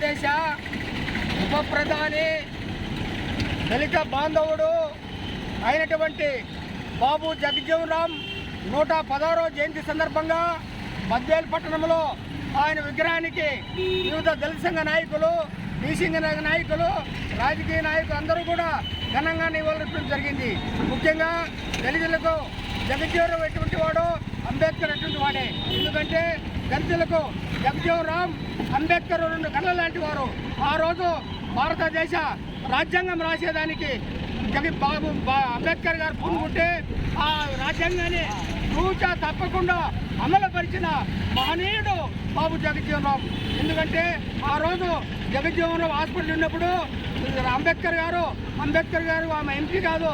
భారతదేశ ఉప ప్రధాని దళిత బాంధవుడు అయినటువంటి బాబు జగజ్జీవన్ రామ్ నూట పదహారో జయంతి సందర్భంగా బద్వేల్ పట్టణంలో ఆయన విగ్రహానికి వివిధ దళిత సంఘ నాయకులు బీసింగ నాయకులు రాజకీయ నాయకులు అందరూ కూడా ఘనంగా నివాళులర్పడం జరిగింది. ముఖ్యంగా దళితులకు జగజ్జీవరావు ఎటువంటి వాడు అంబేద్కర్ ఎటువంటి వాడే. ఎందుకంటే దళితులకు జగజీవన్ రామ్ అంబేద్కర్ రెండు కళ్ళ లాంటి వారు. ఆ రోజు భారతదేశ రాజ్యాంగం రాసేదానికి జగన్ బాబు బా- అంబేద్కర్ గారు పూనుకుంటే ఆ రాజ్యాంగాన్ని రూచ తప్పకుండా అమలుపరిచిన మహనీయుడు బాబు జగజ్జీవన్ రామ్. ఎందుకంటే ఆ రోజు జగజ్జీవన్ రామ్ హాస్పిటల్ ఉన్నప్పుడు అంబేద్కర్ గారు అంబేద్కర్ గారు ఆమె ఎంపీ కాదు.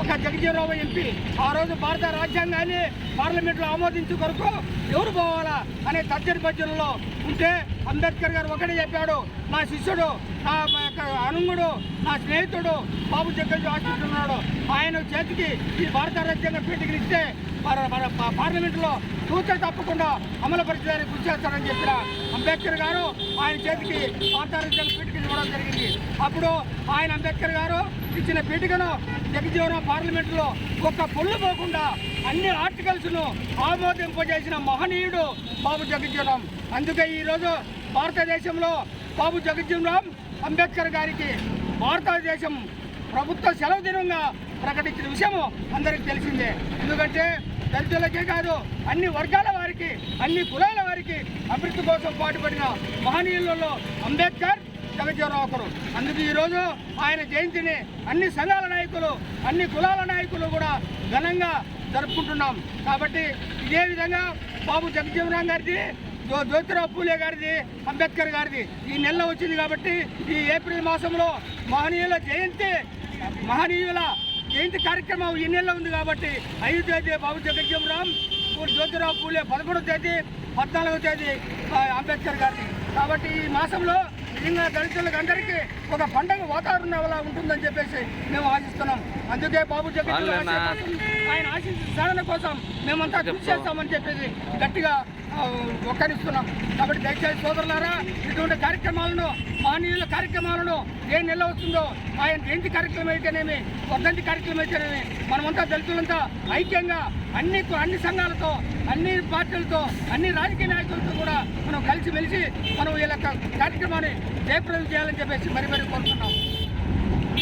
ఒక జగజీవరావు ఎంపీ. ఆ రోజు భారత రాజ్యాంగాన్ని పార్లమెంట్లో ఆమోదించు కొరకు ఎవరు పోవాలా అనే తర్జన భజనలో ఉంటే అంబేద్కర్ గారు ఒకటే చెప్పాడు. నా శిష్యుడు నా యొక్క అనుంగుడు నా స్నేహితుడు బాబు జగ్గజీ ఆశిస్తున్నాడు ఆయన చేతికి ఈ భారత రాజ్యాంగ పీఠికలు ఇస్తే పార్లమెంట్లో సూచన తప్పకుండా అమలుపరచడానికి కృషి చేస్తారని చెప్పిన అంబేద్కర్ గారు ఆయన చేతికి వార్తారంజన పీఠిక ఇవ్వడం జరిగింది. అప్పుడు ఆయన అంబేద్కర్ గారు ఇచ్చిన పీఠికను జగజీవనం పార్లమెంట్లో ఒక్క పొల్లు పోకుండా అన్ని ఆర్టికల్స్ను ఆమోదింపజేసిన మహనీయుడు బాబు జగజ్జీవనం. అందుకే ఈరోజు భారతదేశంలో బాబు జగజ్జీవనం అంబేద్కర్ గారికి భారతదేశం ప్రభుత్వ సెలవు దినంగా ప్రకటించిన విషయము అందరికీ తెలిసిందే. ఎందుకంటే దళితులకే కాదు అన్ని వర్గాల వారికి అన్ని కులాల వారికి అభివృద్ధి కోసం పాటుపడిన మహనీయులలో అంబేద్కర్ జగజ్జీవరావు ఒకరు. అందుకు ఈరోజు ఆయన జయంతిని అన్ని సంఘాల నాయకులు అన్ని కులాల నాయకులు కూడా ఘనంగా జరుపుకుంటున్నాం. కాబట్టి ఇదే విధంగా బాబు జగజ్జీవనరామ్ గారిది జ్యోతిరావు పూలే గారిది అంబేద్కర్ గారిది ఈ నెలలో వచ్చింది కాబట్టి ఈ ఏప్రిల్ మాసంలో మహనీయుల జయంతి మహనీయుల జయంతి కార్యక్రమం ఈ నెలలో ఉంది కాబట్టి ఐదు తేదీ బాబు జగజ్జీవనరామ్ జ్యోతిరావు పూలే పదకొండవ తేదీ పద్నాలుగవ తేదీ అంబేద్కర్ గారిది. కాబట్టి ఈ మాసంలో నిజంగా దళితులకు అందరికీ ఒక పండగ వాతావరణం ఎలా ఉంటుందని చెప్పేసి మేము ఆశిస్తున్నాం. అందుకే బాబు జగన్ ఆయన ఆశించిన సాధన కోసం మేమంతా కృషి చేస్తామని చెప్పేసి గట్టిగా ఒక్కరిస్తున్నాం కాబట్టి దయచేసి సోదరులారా ఇటువంటి కార్యక్రమాలను మానవీయుల కార్యక్రమాలను ఏ నెల వస్తుందో ఆయన జయంతి కార్యక్రమం అయితేనేమి వర్ధంతి కార్యక్రమం అయితేనేమి మనమంతా దళితులంతా ఐక్యంగా అన్ని అన్ని సంఘాలతో అన్ని పార్టీలతో అన్ని రాజకీయ నాయకులతో కూడా మనం కలిసిమెలిసి మనం యొక్క కార్యక్రమాన్ని జయప్రదం చేయాలని చెప్పేసి మరి మరి కోరుతున్నాం.